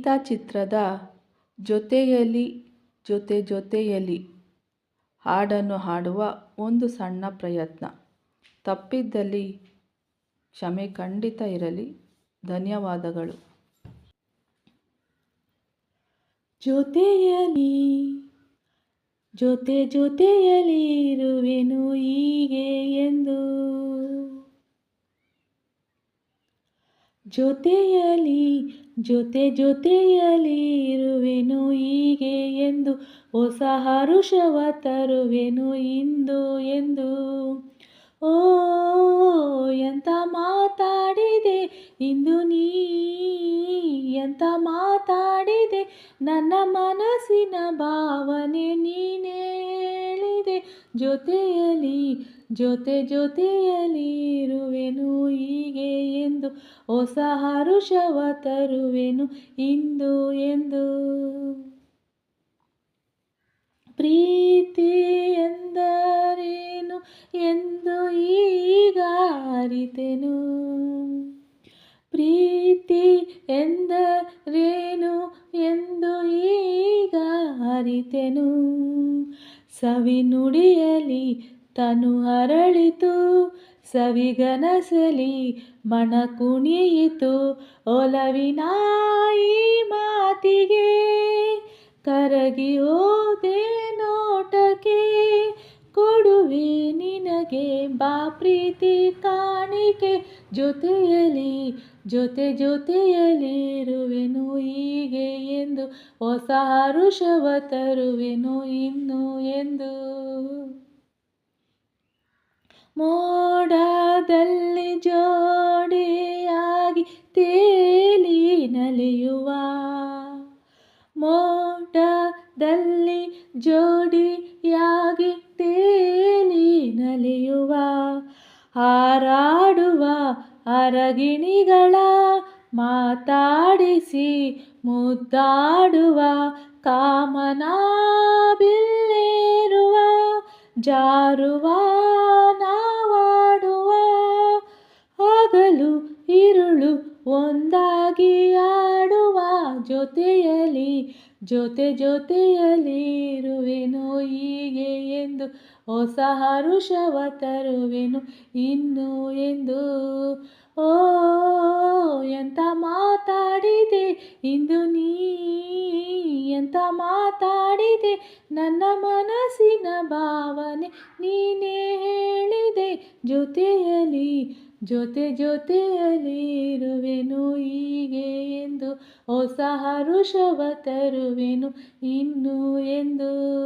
ಗೀತಾ ಚಿತ್ರದ ಜೊತೆಯಲಿ, ಜೊತೆ ಜೊತೆಯಲಿ ಹಾಡನ್ನು ಹಾಡುವ ಒಂದು ಸಣ್ಣ ಪ್ರಯತ್ನ. ತಪ್ಪಿದ್ದಲ್ಲಿ ಕ್ಷಮೆ ಖಂಡಿತ ಇರಲಿ. ಧನ್ಯವಾದಗಳು. ಜೊತೆಯಲಿ, ಜೊತೆ ಜೊತೆಯಲಿ ಇರುವೆನು ಹೀಗೆ ಎಂದು ಜೊತೆಯಲಿ ಜೊತೆ ಜೊತೆಯಲಿ ಇರುವೆನು ಹೀಗೆ ಎಂದು, ಹೊಸ ಹರುಷವ ತರುವೆನು ಇಂದು ಎಂದು. ಓ, ಎಂತ ಮಾತಾಡಿದೆ ಇಂದು ನೀ, ಎಂತ ಮಾತಾಡಿದೆ ನನ್ನ ಮನಸ್ಸಿನ ಭಾವನೆ ನೀನೇ ಹೇಳಿದೆ. ಜೊತೆಯಲಿ ಜೊತೆ ಜೊತೆಯಲಿ ಇರುವೆನು ಹೀಗೆ ಎಂದು ಹೊಸ ಹರುಷವ ತರುವೆನು ಇಂದು ಎಂದು. ಪ್ರೀತಿ ಎಂದರೇನು ಎಂದು ಈಗ ಅರಿತೆನು ಪ್ರೀತಿ ಎಂದರೇನು ಎಂದು ಈಗ ಅರಿತೆನು ಸವಿ ನುಡಿಯಲಿ ತನು ಅರಳಿತು ಸವಿಗನಸಲಿ ಮಣ ಕುಣಿಯಿತು ಒಲವಿನ ಈ ಮಾತಿಗೆ. ಕರಗಿ ಹೋದೆ ನೋಟಕ್ಕೆ, ಕೊಡುವೆ ನಿನಗೆ ಬಾ ಪ್ರೀತಿ ಕಾಣಿಕೆ. ಜೊತೆಯಲಿ ಜೊತೆ ಜೊತೆಯಲಿ ಇರುವೆನು ಹೀಗೆ ಎಂದು, ಹೊಸ ಹರುಷವ ತರುವೆನು ಇನ್ನು ಎಂದು. ಮೋಡದಲ್ಲಿ ಜೋಡಿಯಾಗಿ ತೇಲಿ ನಲಿಯುವ ಮೋಡದಲ್ಲಿ ಜೋಡಿಯಾಗಿ ಅರಗಿಣಿಗಳ ಮಾತಾಡಿಸಿ ಮುದ್ದಾಡುವ ಕಾಮನಾಬಿಲ್ಲೇರುವ ಜಾರುವ ನಾವಾಡುವ ಹಗಲು ಇರುಳು ಒಂದಾಗಿ ಆಡುವ ಜೊತೆಯಲ್ಲಿ ಜೊತೆ ಜೊತೆಯಲ್ಲಿ ಇರುವೆನು ಹೀಗೆ ಎಂದು ಹೊಸ ಹರುಷವ ತರುವೆನು ಇನ್ನು ಎಂದು ಓ, ಎಂತ ಮಾತಾಡಿದೆ? ಇಂದು ನೀ ಎಂತ ಮಾತಾಡಿದೆ? ನನ್ನ ಮನಸ್ಸಿನ ಭಾವನೆ ನೀನೇ ಹೇಳಿದೆ. ಜೊತೆಯಲ್ಲಿ, ಜೊತೆ ಜೊತೆಯಲ್ಲಿ ಇರುವೆನು ಹೀಗೆ ಎಂದು, ಹೊಸ ಹರುಷವ ತರುವೆನು ಇನ್ನು ಎಂದು.